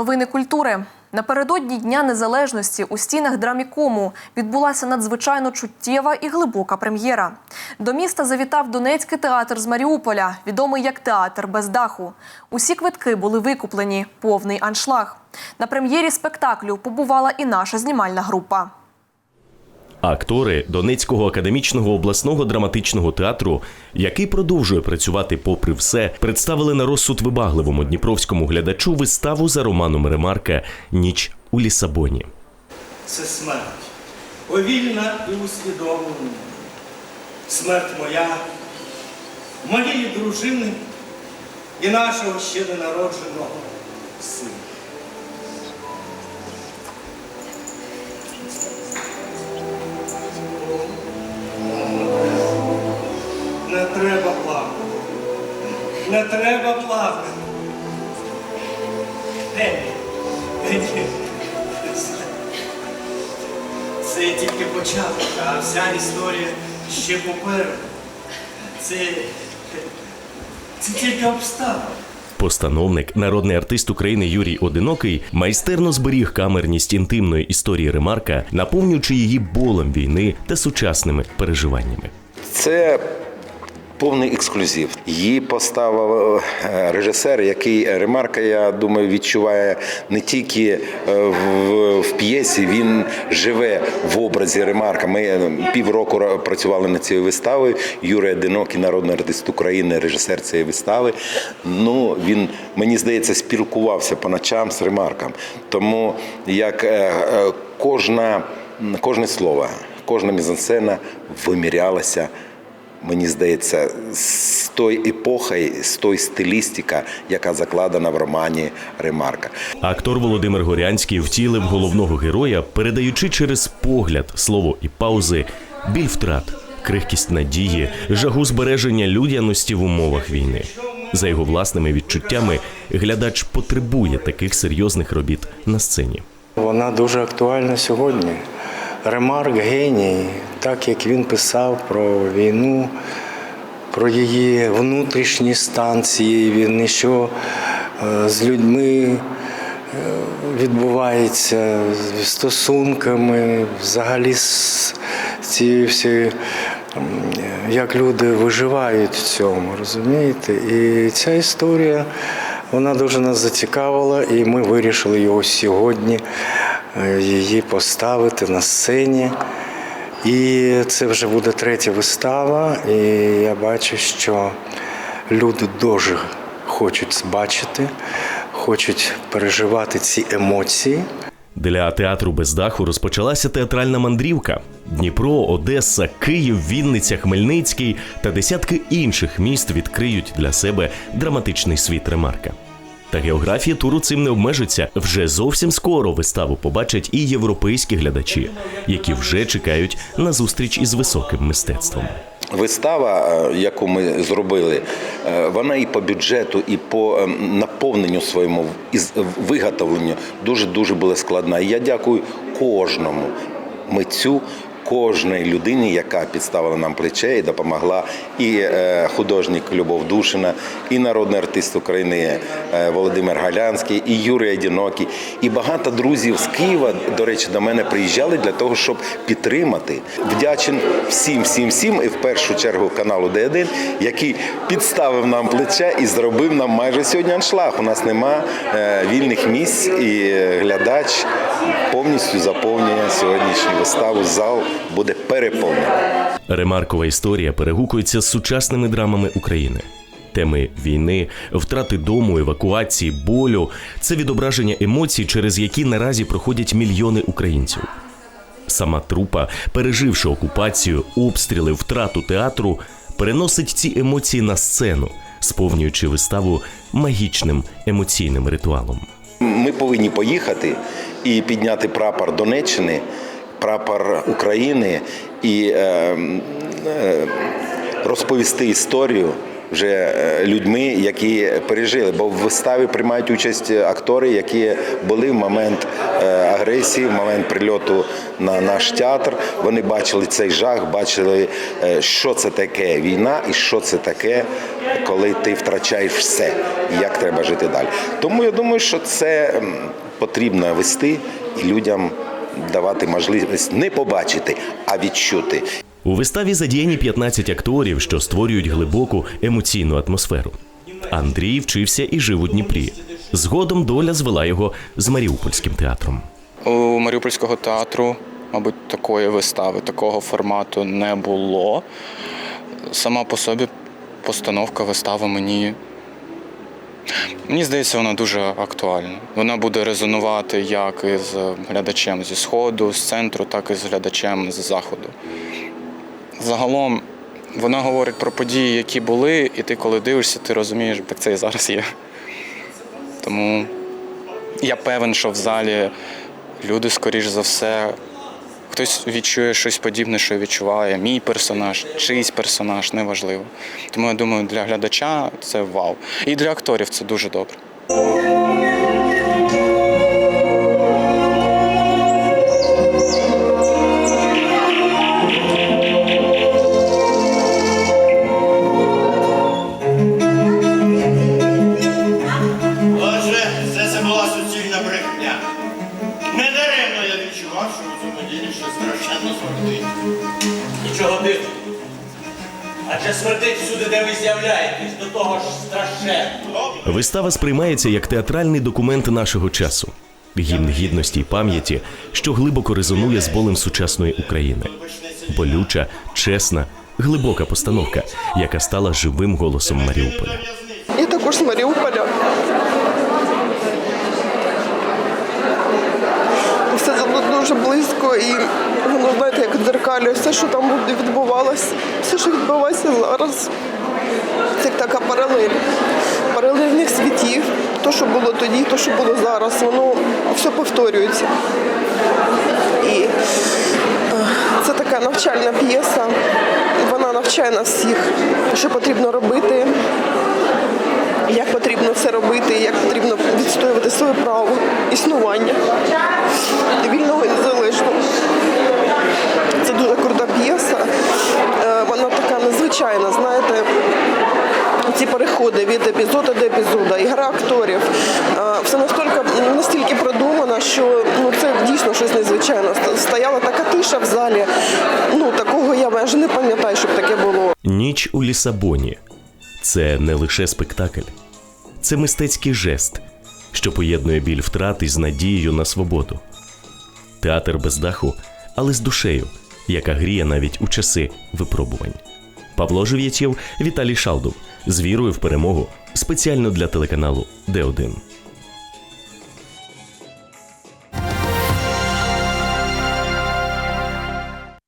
Новини культури. Напередодні Дня Незалежності у стінах драмікому відбулася надзвичайно чуттєва і глибока прем'єра. До міста завітав Донецький театр з Маріуполя, відомий як театр без даху. Усі квитки були викуплені, повний аншлаг. На прем'єрі спектаклю побувала і наша знімальна група. Актори Донецького академічного обласного драматичного театру, який продовжує працювати попри все, представили на розсуд вибагливому дніпровському глядачу виставу за романом Ремарка Ніч у Лісабоні. це смерть. Повільна і усвідомлена. Смерть моя, моєї дружини і нашого ще ненародженого сина. Не треба плакати. Ені. Це тільки початок, а вся історія ще попереду. Це, це тільки обставини. Постановник, народний артист України Юрій Одинокий майстерно зберіг камерність інтимної історії Ремарка, наповнюючи її болем війни та сучасними переживаннями. Це повний ексклюзив. Її поставив е, режисер, який ремарка, я думаю, відчуває не тільки е, в, в п'єсі, він живе в образі ремарка. Ми е, півроку працювали над цією виставою. Юрій Одинокий, народний артист України, режисер цієї вистави. Ну він мені здається спілкувався по ночам з ремарком. Тому як кожна, кожне слово, кожна мізансцена вимірялася мені здається, з той епохи, з той стилістика, яка закладена в романі Ремарка. Актор Володимир Горянський втілив головного героя, передаючи через погляд, слово і паузи біль втрат, крихкість надії, жагу збереження людяності в умовах війни. За його власними відчуттями, глядач потребує таких серйозних робіт на сцені. Вона дуже актуальна сьогодні. Ремарк геній, так як він писав про війну, про її внутрішні стан цієї війни, що е, з людьми е, відбувається стосунками, взагалі з цією всією, м, як люди виживають в цьому, розумієте? І ця історія вона дуже нас зацікавила, і ми вирішили його сьогодні її поставити на сцені. І це вже буде третя вистава, і я бачу, що люди дуже хочуть бачити, хочуть переживати ці емоції. Для театру без даху розпочалася театральна мандрівка. Дніпро, Одеса, Київ, Вінниця, Хмельницький та десятки інших міст відкриють для себе драматичний світ Ремарка. Та географія туру цим не обмежиться. Вже зовсім скоро виставу побачать і європейські глядачі, які вже чекають на зустріч із високим мистецтвом. Вистава, е, яку ми зробили, е, вона і по бюджету, і по е, наповненню своєму і виготовленню дуже дуже була складна. І я дякую кожному митцю. Кожній людині, яка підставила нам плече і допомогла, і е, художник Любов Душина, і народний артист України е, Володимир Галянський, і Юрій Одінокий, і багато друзів з Києва, до речі, до мене приїжджали для того, щоб підтримати. Вдячен всім, всім, всім, і в першу чергу каналу Д1, який підставив нам плече і зробив нам майже сьогодні аншлаг. У нас нема е, вільних місць, і глядач повністю заповнює сьогоднішню виставу. Зал буде переповнений. Ремаркова історія перегукується з сучасними драмами України. Теми війни, втрати дому, евакуації, болю це відображення емоцій, через які наразі проходять мільйони українців. Сама трупа, переживши окупацію, обстріли, втрату театру, переносить ці емоції на сцену, сповнюючи виставу магічним емоційним ритуалом. Ми повинні поїхати і підняти прапор Донеччини, прапор України і е, е, розповісти історію вже е, людьми, які пережили. Бо в виставі приймають участь актори, які були в момент агресії, в момент прильоту на наш театр. Вони бачили цей жах, бачили, що це таке війна і що це таке, коли ти втрачаєш все, і як треба жити далі. Тому я думаю, що це потрібно вести і людям давати можливість не побачити, а відчути. У виставі задіяні 15 акторів, що створюють глибоку емоційну атмосферу. Андрій вчився і жив у Дніпрі. Згодом доля звела його з Маріупольським театром. У Маріупольського театру, мабуть, такої вистави, такого формату не було. Сама по собі постановка вистави мені. Мені здається, вона дуже актуальна. Вона буде резонувати як із глядачем зі Сходу, з центру, так і з глядачем з заходу. Загалом вона говорить про події, які були, і ти, коли дивишся, ти розумієш, так це і зараз є. Тому я певен, що в залі люди, скоріш за все, хтось відчує щось подібне, що відчуває мій персонаж, чийсь персонаж, неважливо. Тому я думаю, для глядача це вау. І для акторів це дуже добре. Відчував, що страшенно смертить. Нічого дивного. Адже смертить всюди, де ви з'являєтесь, до того ж страшенно. Вистава сприймається як театральний документ нашого часу, гімн гідності й пам'яті, що глибоко резонує з болем сучасної України. Болюча, чесна, глибока постановка, яка стала живим голосом Маріуполя. І також з Маріуполя. Все це тут дуже близько і воно, знаєте, як дзеркалі, все, що там відбувалося, все, що відбувається зараз. Це така паралель. Паралельних світів. То, що було тоді, то, що було зараз, воно все повторюється. І е, це така навчальна п'єса. Вона навчає нас всіх, що потрібно робити, як потрібно це робити, як потрібно відстоювати своє право існування вільного і незалежного. Це дуже крута п'єса. Е, Вона така незвичайна, знаєте. Ці переходи від епізоду до епізоду, ігра акторів. Е, Все настільки, настільки продумано, що ну, це дійсно щось незвичайне. Стояла така тиша в залі. Ну, такого я майже не пам'ятаю, щоб таке було. Ніч у Лісабоні це не лише спектакль, це мистецький жест, що поєднує біль втрати з надією на свободу. Театр без даху, але з душею, яка гріє навіть у часи випробувань. Павло Жив'ятєв, Віталій Шалдов з вірою в перемогу спеціально для телеканалу Д1.